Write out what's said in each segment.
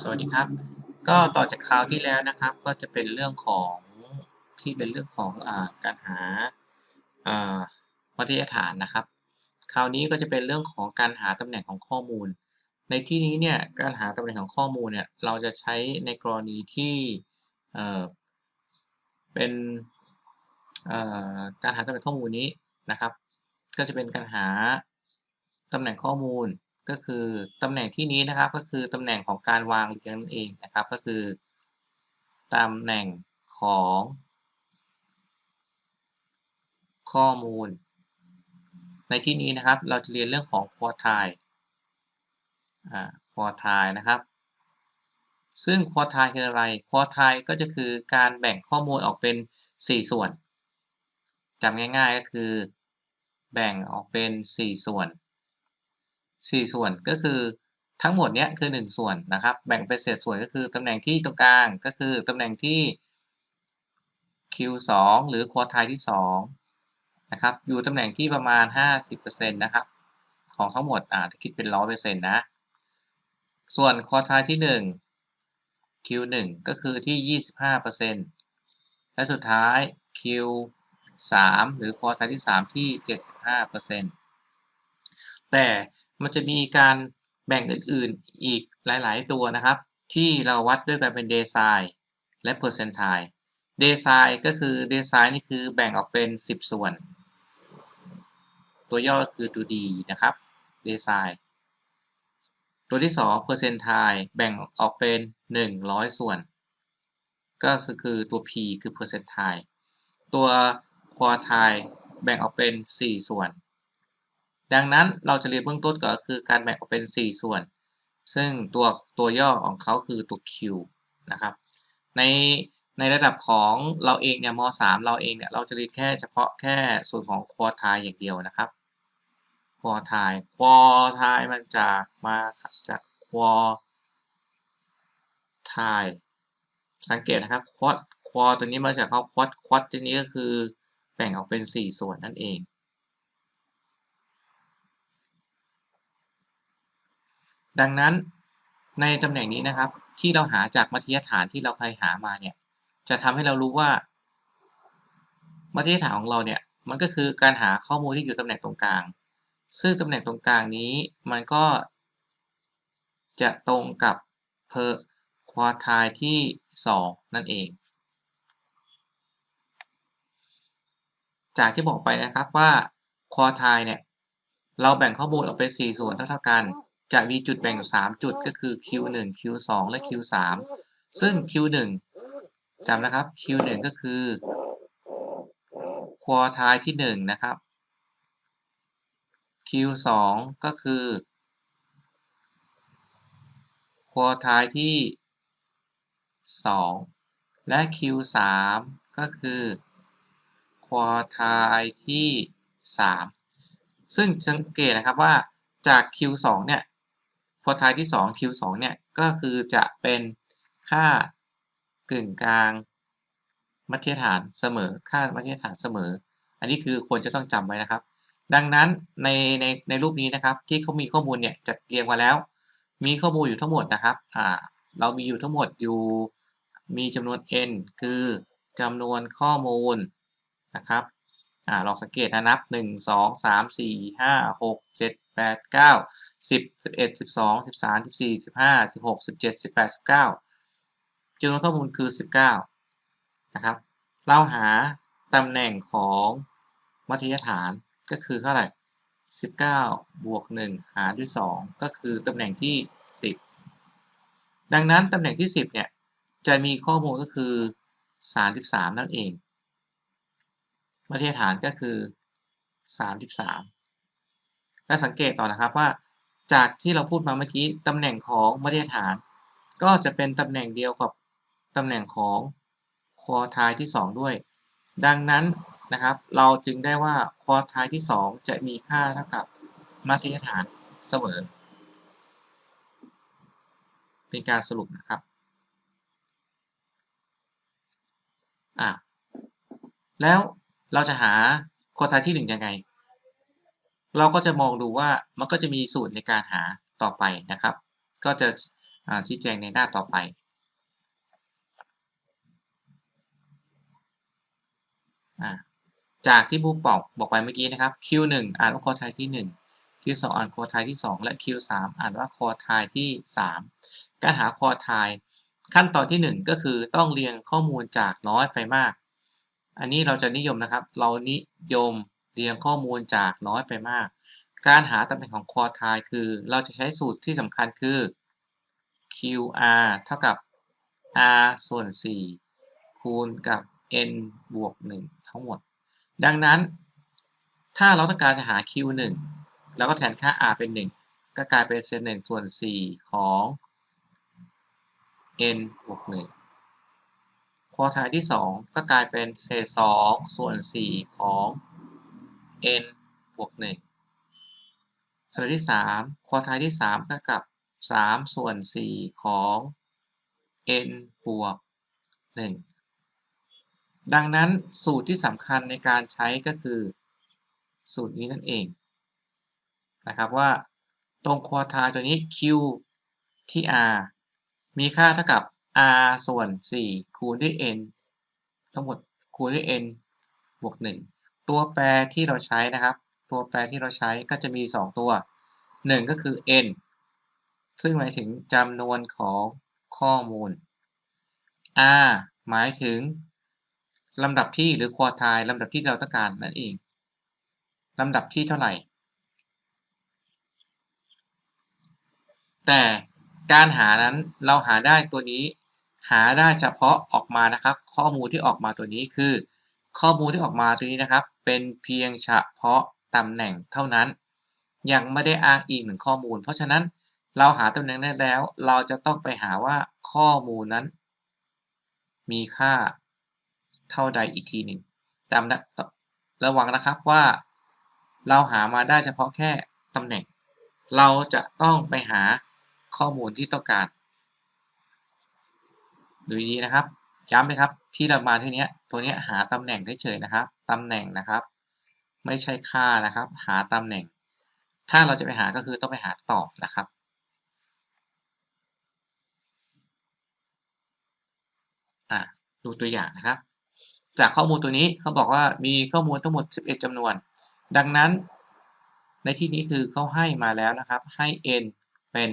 สวัสดีครับ ก็ต่อจากคราวที่แล้วนะครับ ก็จะเป็นเรื่องของที่เป็นเรื่องของอการหาอ่ามัธยฐานนะครับ คราวนี้ก็จะเป็นเรื่องของการหาตำแหน่งของข้อมูล ในที่นี้เนี่ยการหาตำแหน่งของข้อมูลเนี่ยเราจะใช้ในกรณีที่เป็นการหาตำแหน่งข้อมูลนี้นะครับ ก็จะเป็นการหาตำแหน่งข้อมูล ก็คือตำแหน่งที่นี้นะครับก็คือตำแหน่งของการวางเรียงนั่นเองนะครับ ก็คือตำแหน่งของข้อมูล ในที่นี้นะครับเราจะเรียนเรื่องของควอไทล์ควอไทล์นะครับ ซึ่งควอไทล์คืออะไรควอไทล์ก็จะคือการแบ่งข้อมูลออกเป็น 4 ส่วนจำง่ายๆก็คือ แบ่งออกเป็น 4 ส่วน 4 ส่วนก็คือทั้งหมดเนี้ยคือ 1 ส่วนนะครับ แบ่งเป็นเศษส่วนก็คือตำแหน่งที่ตรงกลางก็คือตำแหน่งที่ Q2 หรือควอไทล์ที่2นะครับอยู่ตำแหน่งที่ประมาณ 50%นะครับของทั้งหมดอ่าคิดเป็น100%นะ ส่วนควอไทล์ที่ 1 Q1 ก็คือที่ 25%และสุดท้าย Q3 หรือควอไทล์ที่ 3 ที่ 75%แต่ มันจะมีการแบ่งอื่นๆอีกหลายๆตัวนะครับ ที่เราวัดด้วยกันเป็น day size และ percentile day size ก็คือ day size นี่คือแบ่งออกเป็น 10 ส่วน ตัวย่อคือตัว D นะครับ day size ตัวที่2 percentile แบ่งออกเป็น 100 ส่วน ก็คือตัว P คือ percentile ตัว quartile แบ่งออกเป็น 4 ส่วน ดังนั้นเราจะเรียนเบื้องต้นก็คือการแบ่งออกเป็น 4 ส่วน ซึ่งตัวตัวย่อของเขาคือตัว Q นะครับในในระดับของเราเองเนี่ยม .3 เราเองเนี่ยเราจะเรียนแค่เฉพาะแค่ส่วนของ quartile อย่างเดียวนะครับ quartile quartile มันจะมาจาก quartile สังเกตนะครับ quad quad ตัวนี้มาจากเขา quad quad ตัวนี้ก็คือแบ่งออกเป็น 4 ส่วนนั่นเอง ดังนั้นในตำแหน่งนี้นะครับ ที่เราหาจากมัธยฐานที่เราเคยหามาเนี่ย จะทำให้เรารู้ว่า มัธยฐานของเราเนี่ยมันก็คือการหาข้อมูลที่อยู่ตำแหน่งตรงกลาง ซึ่งตำแหน่งตรงกลางนี้มันก็ จะตรงกับ per quartile ที่ 2 นั่นเอง จากที่บอกไปนะครับว่า quartile เนี่ย เราแบ่งข้อมูลออกเป็น 4 ส่วนเท่าๆกัน จะมีจุดแบ่งอยู่ 3 จุดก็คือ Q1 Q2 และ Q3 ซึ่ง Q1 จำนะครับ Q1 ก็คือ quartile ที่1นะครับ Q2 ก็คือ quartile ที่ 2 และ Q3 ก็คือ quartile ที่ 3 ซึ่งสังเกตนะครับว่าจาก Q2 เนี่ย quartile ที่ 2 Q2 เนี่ยก็คือจะเป็นค่ากึ่งกลางมัธยฐานเสมอ ค่ามัธยฐานเสมอ อันนี้คือควรจะต้องจำไว้นะครับ ดังนั้นในในในรูปนี้นะครับ ที่เขามีข้อมูลเนี่ยจัดเรียงมาแล้ว มีข้อมูลอยู่ทั้งหมดนะครับอ่าเรามีอยู่ทั้งหมดอยู่มีจำนวน n คือจำนวนข้อมูลนะครับอ่าลองสังเกตนะนับ 1 2 3 4 5 6 7 8 9 10 11 12 13 14 15 16 17 18 19จำนวนข้อมูลคือ 19 นะครับ เราหาตำแหน่งของมัธยฐานก็คือเท่าไหร่ 19 บวก 1 หารด้วย 2 ก็คือตำแหน่งที่ 10 ดังนั้นตำแหน่งที่ 10 เนี่ย จะมีข้อมูลก็คือ 33 นั่นเอง มัธยฐานก็คือ 33 และสังเกตต่อนะครับว่า จากที่เราพูดมาเมื่อกี้ตำแหน่งของมัธยฐาน ก็จะเป็นตำแหน่งเดียวกับตำแหน่งของควอไทล์ที่ 2 ด้วย ดังนั้นนะครับ เราจึงได้ว่าควอไทล์ที่ 2 จะมีค่าเท่ากับมัธยฐานเสมอ เป็นการสรุปนะครับอะแล้วเราจะหาควอไทล์ที่ 1 ยังไง เราก็จะมองดูว่ามันก็จะมีสูตรในการหาต่อไปนะครับ ก็จะชี้แจงในหน้าต่อไป จากที่บูบอกบอกไปเมื่อกี้นะครับ Q1 อ่านว่าคอไทยที่ 1 Q2 อ่านคอไทยที่ 2 และ Q3 อ่านว่าคอไทยที่ 3 การหาคอไทยขั้นตอนที่ 1 ก็คือต้องเรียงข้อมูลจากน้อยไปมาก อันนี้เราจะนิยมนะครับ เรานิยม เรียงข้อมูลจากน้อยไปมาก การหาตำแหน่งของคอไทยคือ เราจะใช้สูตรที่สำคัญคือ QR เท่ากับ R ส่วน 4 คูณกับ N บวก 1 ทั้งหมด ดังนั้น ถ้าเราต้องการจะหา Q1 เราก็แทนค่า R เป็น 1 ก็กลายเป็นเศษ1ส่วน 4 ของ N บวก 1 ควอไทายที่ 2 ก็กลายเป็นเศษ2ส่วน 4 ของ N บวก1อันที่3ควอไทายที่ 3 ก็กับ 3 ส่วน 4 ของ n บวก 1 ดังนั้นสูตรที่สำคัญในการใช้ก็คือ สูตรนี้นั่นเองนะครับว่าตรงควอไทาตัวนี้ q ที่ r มีค่าเท่ากับ r ส่วน 4 คูณด้วย n ทั้งหมดคูณด้วย n บวก 1 ตัวแปรที่เราใช้นะครับ ตัวแปรที่เราใช้ก็จะมี 2 ตัว 1 ก็คือ n ซึ่งหมายถึงจำนวนของข้อมูล R หมายถึงลำดับที่หรือควอไทล์ลำดับที่เราต้องการนั่นเองลำดับที่เท่าไหร่ แต่การหานั้นเราหาได้ตัวนี้ หาได้เฉพาะออกมานะครับ ข้อมูลที่ออกมาตัวนี้คือ ข้อมูลที่ออกมาตัวนี้นะครับ เป็นเพียงเฉพาะตำแหน่งเท่านั้น ยังไม่ได้อ้างอิงถึงข้อมูล เพราะฉะนั้นเราหาตำแหน่งได้แล้ว เราจะต้องไปหาว่าข้อมูลนั้น มีค่าเท่าใดอีกทีหนึ่งจำนะระวังนะครับว่า เราหามาได้เฉพาะแค่ตำแหน่ง เราจะต้องไปหาข้อมูลที่ต้องการ ดูดีนะครับย้ำเลยครับ ที่เรามาที่นี้ตัวนี้หาตำแหน่งได้เฉยนะครับตำแหน่งนะครับ ไม่ใช่ค่านะครับ หาตำแหน่ง ถ้าเราจะไปหาก็คือต้องไปหาตอบนะครับ่ะดูตัวอย่างนะครับ จากข้อมูลตัวนี้เขาบอกว่ามีข้อมูลทั้งหมด 11จำนวน ดังนั้น ในที่นี้คือเขาให้มาแล้วนะครับให้ n เป็น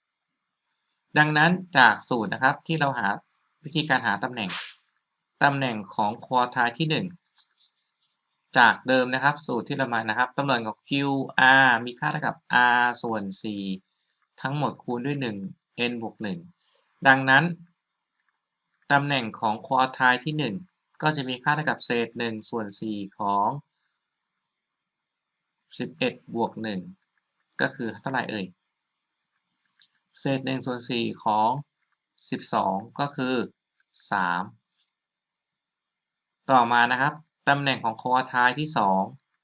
11 ดังนั้นจากสูตรนะครับที่เราหา วิธีการหาตำแหน่ง ตำแหน่งของควอไทายที่ 1 จากเดิมนะครับ สูตรที่เรามานะครับตำแหน่งของ q r มีค่าเท่ากับ r ส่วน 4 ทั้งหมดคูณด้วย 1 n บวก 1 ดังนั้น ตำแหน่งของควอไทายที่ 1 ก็จะมีค่าเท่ากับเศษ 1 ส่วน 4 ของ 11 บวก 1 ก็คือเท่าไหร่เอ่ย เศษ 1 ส่วน 4 ของ 12 ก็คือ 3 ต่อมานะครับ ตำแหน่งของคอไทายที่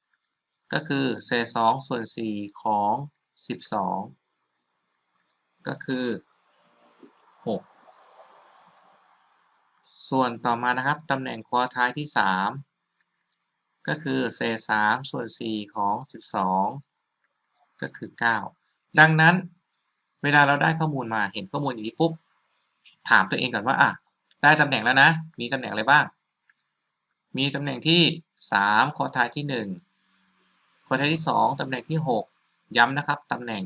2 ก็คือเศษ2ส่วน 4 ของ 12 ก็คือ 6 ส่วนต่อมานะครับ ตำแหน่งคอท้ายที่ 3 ก็คือเศษ3ส่วน 4 ของ 12 ก็คือ 9 ดังนั้นเวลาเราได้ข้อมูลมาเห็นข้อมูลอย่างนี้ปุ๊บ ถามตัวเองก่อนว่าอะได้ตำแหน่งแล้วนะ มีตำแหน่งอะไรบ้าง มีตำแหน่งที่ 3 คอท้ายที่ 1 คอท้ายที่ 2 ตำแหน่งที่ 6 ย้ำนะครับ ตำแหน่ง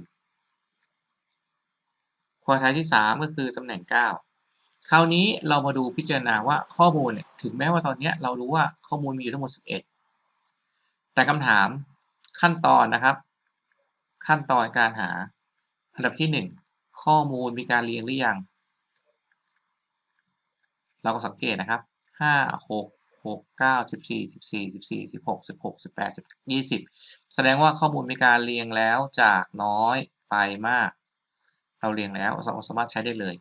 คอท้ายที่ 3 ก็คือตำแหน่ง 9 คราวนี้เรามาดูพิจารณาว่าข้อมูลเนี่ยถึงแม้ว่าตอนนี้เรารู้ว่าข้อมูลมีอยู่ทั้งหมด 11 แต่คำถามขั้นตอนนะครับ ขั้นตอนการหาอันดับที่ 1 ข้อมูลมีการเรียงหรือยัง เราก็สังเกตนะครับ 5 6 6 9 14 14 14 16 16 18 20 แสดงว่าข้อมูลมีการเรียงแล้วจากน้อยไปมาก เราเรียงแล้วเราสามารถใช้ได้เลย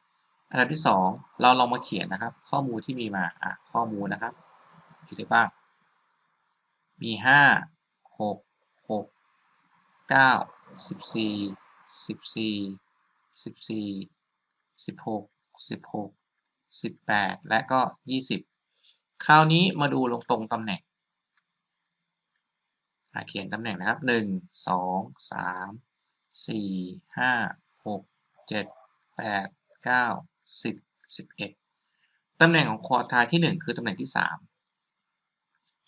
อันดับที่สองเราลองมาเขียนนะครับ ข้อมูลที่มีมาอะข้อมูลนะครับมีอะไรบ้าง มีห้าหกหกเก้า สิบแปดและก็ยี่สิบคราวนี้มาดูลงตรงตำแหน่งเขียนตำแหน่งนะครับหนึ่งสองสามสี่ห้าหกเจ็ดแปดเก้าสิบสิบเอ็ดตำแหน่งของควอไทายที่หนึ่งคือตำแหน่งที่สาม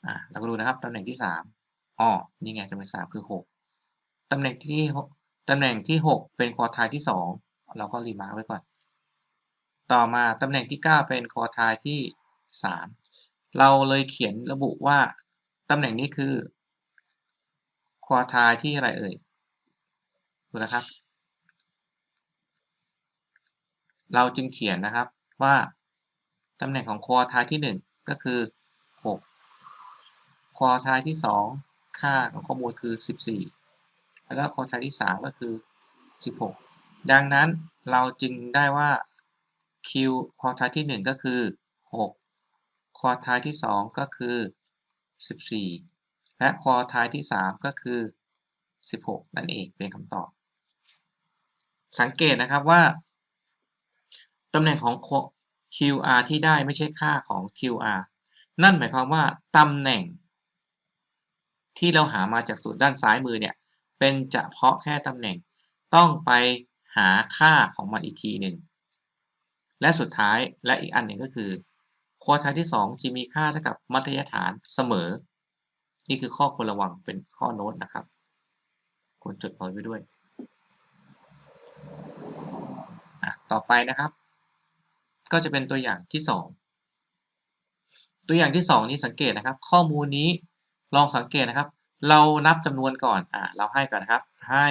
อ่าเราก็ดูนะครับ ตำแหน่งที่สามอ๋อนี่ไงตำแหน่งสามคือหกตำแหน่งที่ ตำแหน่งที่หกเป็นควอไทายที่สองเราก็รีมาร์กไว้ก่อน ต่อมาตำแหน่งที่เก้าเป็นคอทายที่สามเราเลยเขียนระบุว่าตำแหน่งนี้คือคอทายที่อะไรเอ่ยดูนะครับ เราจึงเขียนนะครับว่าตำแหน่งของคอทายที่ 1 ก็คือ 6 คอทายที่ 2 ค่าของข้อมูลคือ 14 แล้วก็คอทายที่ 3 ก็คือ 16 ดังนั้นเราจึงได้ว่า Q ควอไทายที่ 1 ก็คือ 6ควอไทายที่ 2 ก็คือ 14 และควอไทายที่ 3 ก็คือ 16 นั่นเองเป็นคำตอบ สังเกตนะครับว่าตำแหน่งของ QR ที่ได้ไม่ใช่ค่าของ QR นั่นหมายความว่าตำแหน่ง ที่เราหามาจากสูตรด้านซ้ายมือเนี่ยเป็นเฉพาะแค่ตำแหน่ง ต้องไปหาค่าของมันอีกทีหนึ่ง และสุดท้ายและอีกอันหนึ่งก็คือ ควอไทที่2จะมีค่าเท่ากับมัธยฐานเสมอ นี่คือข้อควรระวังเป็นข้อโน้ตนะครับควรจดเอาไว้ด้วยต่อไปนะครับ ก็จะเป็นตัวอย่างที่ 2 ตัวอย่างที่ 2 นี้สังเกตนะครับ ข้อมูลนี้ลองสังเกตนะครับ เรานับจำนวนก่อนอะเราให้ก่อนนะครับให้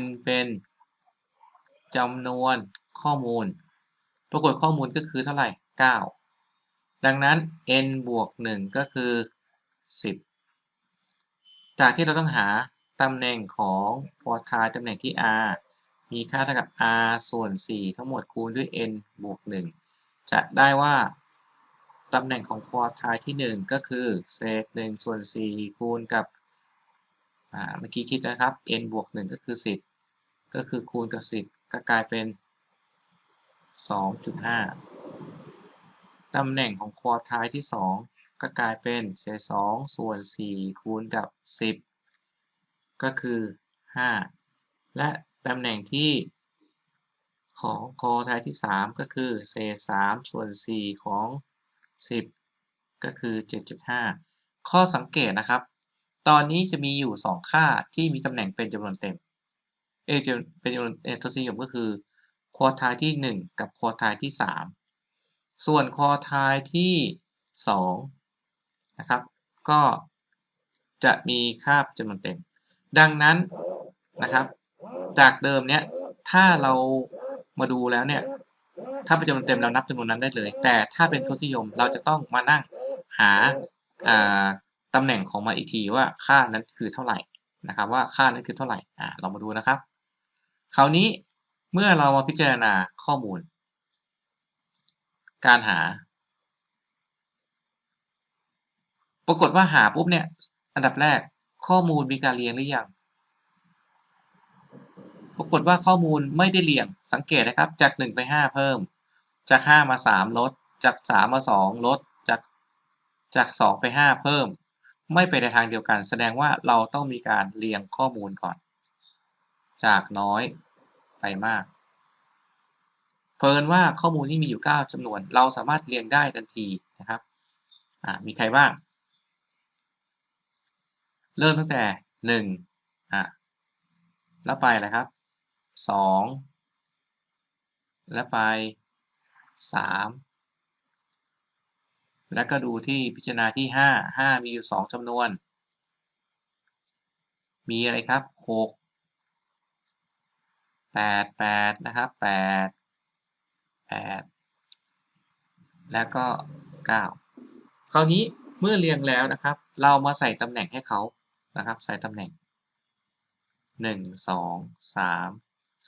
n เป็นจำนวน ข้อมูล ปรากฏข้อมูลก็คือเท่าไหร่ 9 ดังนั้น n บวก 1 ก็คือ 10 จากที่เราต้องหาตำแหน่งของพอทายตำแหน่งที่ r มีค่าเท่ากับ r ส่วน 4 ทั้งหมดคูณด้วย n บวก 1 จะได้ว่าตำแหน่งของคอทายที่ 1 ก็คือเศษ1ส่วน 4 คูณกับอ่าเมื่อกี้คิดนะครับ n บวก 1 ก็คือ 10 ก็คือคูณกับ 10 ก็กลายเป็น 2.5 ตำแหน่งของควอไทายที่ 2 ก็กลายเป็นเศษ2ส่วน 4 คูณกับ 10 ก็คือ 5 และตำแหน่งที่ของคอไทายที่ 3 ก็คือเศษ3ส่วน 4 ของ 10 ก็คือ 7.5 ข้อสังเกตนะครับ ตอนนี้จะมีอยู่ 2 ค่าที่มีตำแหน่งเป็นจำนวนเต็ม เอเป็นจำนวนเอทศนิยมก็คือ ควอไทายที่ 1 กับควอไทายที่ 3 ส่วนควอไทายที่2นะครับ ก็จะมีค่าจำนวนเต็ม ดังนั้นนะครับ จากเดิมเนี่ยถ้าเรามาดูแล้วเนี่ยถ้าเป็นจำนวนเต็มเรานับจำนวนนั้นได้เลย แต่ถ้าเป็นทศนิยมเราจะต้องมานั่งหาตำแหน่งของมันอีกทีว่าค่านั้นคือเท่าไหร่นะครับ ว่าค่านั้นคือเท่าไหร่อ่าเรามาดูนะครับ คราวนี้ เมื่อเรามาพิจารณาข้อมูล การหา ปรากฏว่าหาปุ๊บเนี่ย อันดับแรกข้อมูลมีการเรียงหรือยัง ปรากฏว่าข้อมูลไม่ได้เรียง สังเกตนะครับ จาก 1 ไป 5 เพิ่ม จาก 5 มา 3 ลด จาก 3 มา 2 ลด จาก จาก 2 ไป 5 เพิ่ม ไม่ไปในทางเดียวกัน แสดงว่าเราต้องมีการเรียงข้อมูลก่อน จากน้อย ไปมากเพิ่นว่าข้อมูลที่มีอยู่ 9จำนวน เราสามารถเรียงได้ทันทีนะครับมีใครบ้าง เริ่มตั้งแต่1อะแล้วไปอะไรครับ 2 แล้วไป 3 แล้วก็ดูที่พิจารณาที่ 5 5 มีอยู่ 2จำนวน มีอะไรครับ 6 8 8นะครับ8 8 แล้วก็ 9 คราวนี้เมื่อเรียงแล้วนะครับ เรามาใส่ตำแหน่งให้เขานะครับ ใส่ตำแหน่ง 1 2 3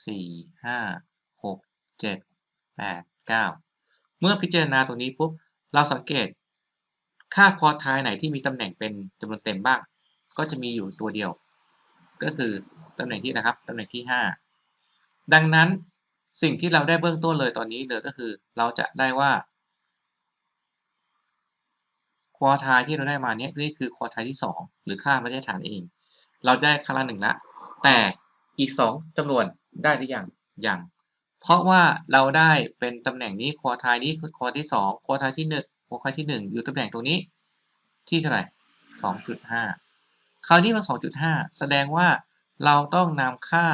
4 5 6 7 8 9 เมื่อพิจารณาตรงนี้ปุ๊บ เราสังเกต ค่าคอทายไหนที่มีตำแหน่งเป็นจำนวนเต็มบ้าง ก็จะมีอยู่ตัวเดียว ก็คือตำแหน่งที่นะครับตำแหน่งที่ 5 ดังนั้นสิ่งที่เราได้เบื้องต้นเลยตอนนี้เลยก็คือ เราจะได้ว่าควอไทายที่เราได้มาเนี้ยนี่คือควอไทายที่ 2 หรือค่ามาตรฐานเอง เราได้ค่าละหนึ่งละ แต่อีก 2จำนวนได้หรือยังยังเพราะว่าเราได้เป็นตำแหน่งนี้ควอไทนี้คอควอที่สองควอไทที่หนึ่งควอไทที่หนึ่งอยู่ตำแหน่งตรงนี้ ที่เท่าไหร่สองจุดห้าคราวนี้มันสองจุดห้าแสดงว่าเราต้องนำค่า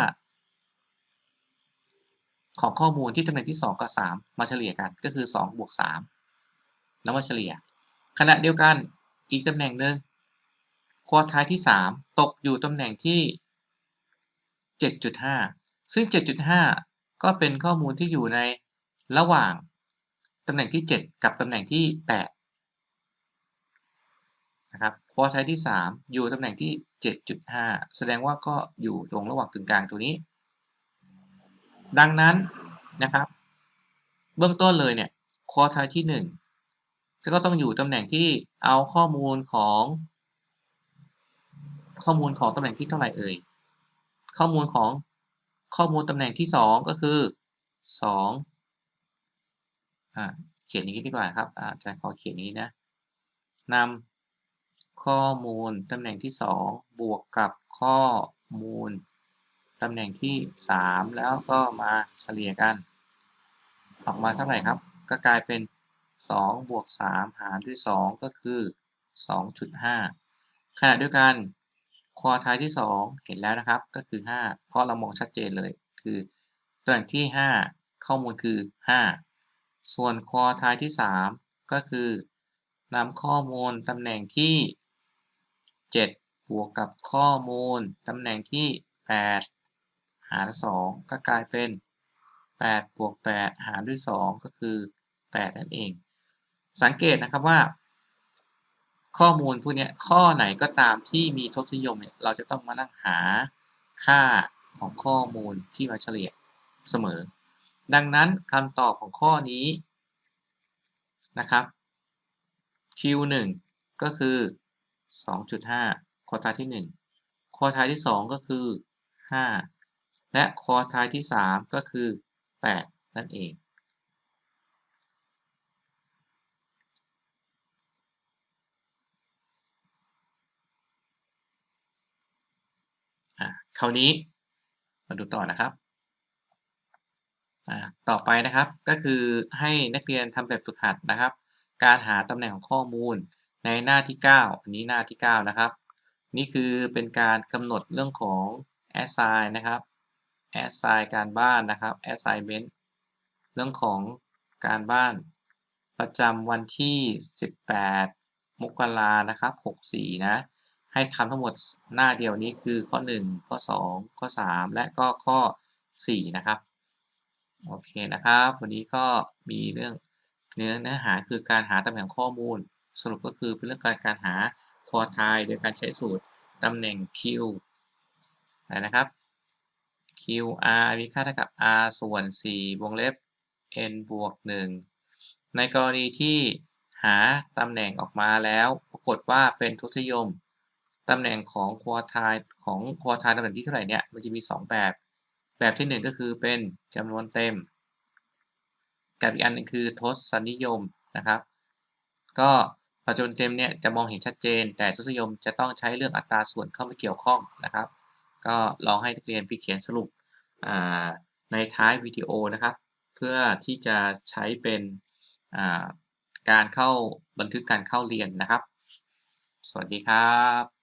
ของข้อมูลที่ตำแหน่งที่สองกับสามมาเฉลี่ยกันก็คือสองบวกสามแล้วมาเฉลี่ย ขณะเดียวกันอีกตำแหน่งหนึ่งควอไทที่สามตกอยู่ตำแหน่งที่เจ็ดจุดห้าซึ่งเจ็ดจุดห้าก็เป็นข้อมูลที่อยู่ในระหว่างตำแหน่งที่ 7 กับตำแหน่งที่8นะครับควอไทที่ 3 อยู่ตำแหน่งที่ 7.5 แสดงว่าก็อยู่ตรงระหว่างกึ่งกลางตัวนี้ ดังนั้นนะครับ เบื้องต้นเลยเนี่ยควอไทที่ 1 ก็ต้องอยู่ตำแหน่งที่เอาข้อมูลของ ข้อมูลของตำแหน่งที่เท่าไหร่เอ่ยข้อมูลของข้อมูลตำแหน่งที่ 2 ก็คือ2อ่าเขียนอย่างนี้ดีกว่าครับอาจารย์ขอเขียนนี้นะนำข้อมูลตำแหน่งที่ 2 บวกกับข้อมูล ตำแหน่งที่ 3 แล้วก็มาเฉลี่ยกัน ออกมาเท่าไหร่ครับ ก็กลายเป็น 2 บวก 3 หารด้วย 2 ก็คือ 2.5ขณะเดียวกันควอไทที่ 2 เห็นแล้วนะครับก็คือ 5 เพราะเรามองชัดเจนเลยคือตำแหน่งที่ 5 ข้อมูลคือ 5 ส่วนควอไทที่ 3 ก็คือนำข้อมูลตำแหน่งที่ 7 บวกกับข้อมูลตำแหน่งที่ 8 หาร 2 ก็กลายเป็น 8 บวก 8 หารด้วย 2 ก็คือ 8 นั่นเอง สังเกตนะครับว่า ข้อมูลพวกนี้ข้อไหนก็ตามที่มีทศนิยมเนี่ยเราจะต้องมานั่งหาค่าของข้อมูลที่มาเฉลี่ยเสมอ ดังนั้นคำตอบของข้อนี้นะครับ Q1 ก็คือ 2.5ควอทายที่1ควอทายที่ 2 ก็คือ 5 และคอทายที่ 3 ก็คือ 8 นั่นเอง คราวนี้มาดูต่อนะครับ ต่อไปนะครับก็คือให้นักเรียนทำแบบฝึกหัดนะครับ การหาตำแหน่งของข้อมูลในหน้าที่ 9 อันนี้หน้าที่ 9 นะครับ นี่คือเป็นการกำหนดเรื่องของ assign นะครับ assign การบ้านนะครับ assignment เรื่องของการบ้านประจำวันที่ 18 มกรานะครับ 64 นะ ให้ทำทั้งหมดหน้าเดียวนี้คือข้อ 1 ข้อ 2 ข้อ 3 และก็ข้อ 4 นะครับ โอเคนะครับ วันนี้ก็มีเรื่องเนื้อเนื้อหาคือการหาตำแหน่งข้อมูล สรุปก็คือเป็นเรื่องการการหาทอทายโดยการใช้สูตรตำแหน่ง Q นะครับ QR มีค่าเท่ากับ R ส่วน 4 วงเล็บ n บวก 1 ในกรณีที่หาตำแหน่งออกมาแล้วปรากฏว่าเป็นทศนิยม ตำแหน่งของควอไทของควอไทตำแหน่งที่เท่าไหร่เนี่ยมันจะมี 2 แบบ แบบที่ 1 ก็คือเป็นจำนวนเต็ม กับอีกอันนึงคือทศนิยมนะครับ ก็ปัจจุบันเต็มเนี่ยจะมองเห็นชัดเจน แต่ทศนิยมจะต้องใช้เรื่องอัตราส่วนเข้ามาเกี่ยวข้องนะครับ ก็ลองให้นักเรียนไปเขียนสรุปในท้ายวิดีโอนะครับ เพื่อที่จะใช้เป็นการเข้าบันทึกการเข้าเรียนนะครับ สวัสดีครับ